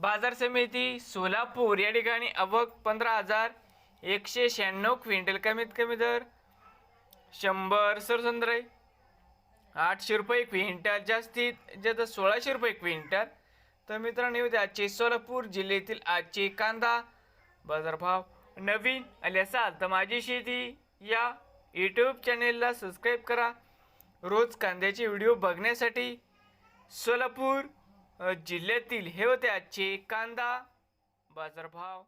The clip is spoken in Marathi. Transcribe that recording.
बाजार समिती सोलापूर या ठिकाणी अवक पंधरा हजार एकशे शहाण्णव क्विंटल कमीत कमी दर शंभर सरसंद्रे आठशे रुपये क्विंटल जास्तीत जास्त सोळाशे रुपये क्विंटल. तर मित्रांनो आजचे सोलापूर जिल्ह्यातील आजचे कांदा बाजारभाव नवीन आले असाल तर माझी शेती या यूट्यूब चॅनेलला सबस्क्राईब करा. रोज कांद्याचे व्हिडिओ बघण्यासाठी सोलापूर जिल्ह्यातील हे होते आजचे कांदा बाजारभाव.